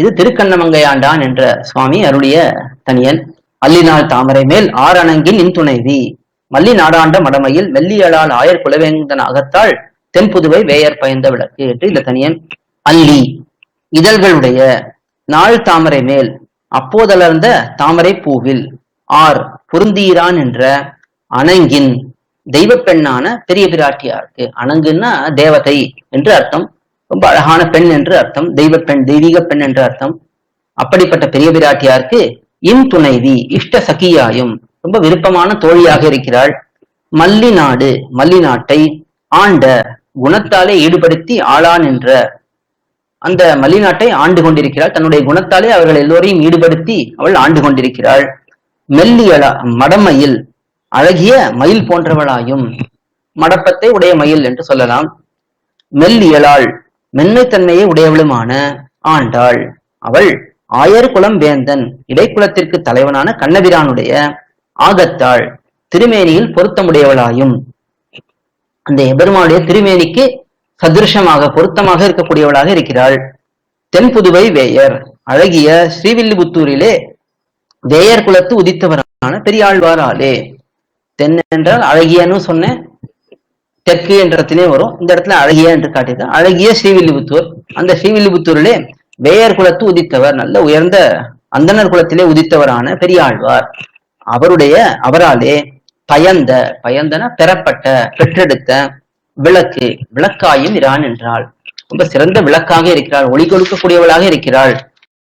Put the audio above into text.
இது திருக்கண்ணமங்கையாண்டான் என்ற சுவாமி அருளிய தனியன். அல்லினால் தாமரை மேல் ஆரணங்கின் இன்துணைவி மல்லி நாடாண்ட மடமையில் மெல்லியலால் ஆயர் குலவேந்தனகத்தால் தென்புதுவை வேயர் பயந்த விளக்கு என்று இந்த தனியன். அல்லி இதழ்களுடைய நாள் தாமரை மேல் அப்போதலர்ந்த தாமரை பூவில் ஆர் பொருந்தீரான் என்ற அணங்கின் தெய்வ பெண்ணான பெரிய பிராட்டியாருக்கு அணங்குன்னா தேவதை என்று அர்த்தம். ரொம்ப அழகான பெண் என்று அர்த்தம் தெய்வ பெண் தெய்வீக பெண் என்று அர்த்தம். அப்படிப்பட்ட பெரிய பிராட்டியாருக்கு இன் துணைவி இஷ்ட சகியாயும் ரொம்ப விருப்பமான தோழியாக இருக்கிறாள். மல்லி நாடு மல்லி நாட்டை ஆண்ட குணத்தாலே ஈடுபடுத்தி ஆளான் என்ற அந்த மல்லி நாட்டை ஆண்டு கொண்டிருக்கிறாள். தன்னுடைய குணத்தாலே அவர்கள் எல்லோரையும் ஈடுபடுத்தி அவள் ஆண்டு கொண்டிருக்கிறாள். மெல்லியலா மடமயில் அழகிய மயில் போன்றவளாயும் மடப்பத்தை உடைய மயில் என்று சொல்லலாம். மெல்லியலாள் மென்மைத்தன்மையை உடையவளுமான ஆண்டாள். அவள் ஆயர் குலம் வேந்தன் இடைக்குலத்திற்கு தலைவனான கண்ணபிரானுடைய ஆகத்தாள் திருமேனியில் பொருத்தமுடையவளாயும். அந்த எபெருமானுடைய திருமேனிக்கு சதிருஷமாக பொருத்தமாக இருக்கக்கூடியவளாக இருக்கிறாள். தென்புதுவை வேயர் அழகிய ஸ்ரீவில்லிபுத்தூரிலே வேயர் குலத்து உதித்தவரான பெரியாழ்வாராலே. தென் என்றால் அழகியன்னு சொன்னேன் தெற்கு என்ற இடத்திலே வரும். இந்த இடத்துல அழகிய என்று காட்டியது அழகிய ஸ்ரீவில்லிபுத்தூர். அந்த ஸ்ரீவில்லிபுத்தூரிலே வேயர் குலத்து உதித்தவர் நல்ல உயர்ந்த அந்தனர் குலத்திலே உதித்தவரான பெரியாழ்வார். அவருடைய அவராலே பயந்த பயந்தன பெறப்பட்ட பெற்றெடுத்த விளக்கு விளக்காயும் இரான் என்றாள். ரொம்ப சிறந்த விளக்காக இருக்கிறாள். ஒளி கொடுக்கக்கூடியவளாக இருக்கிறாள்.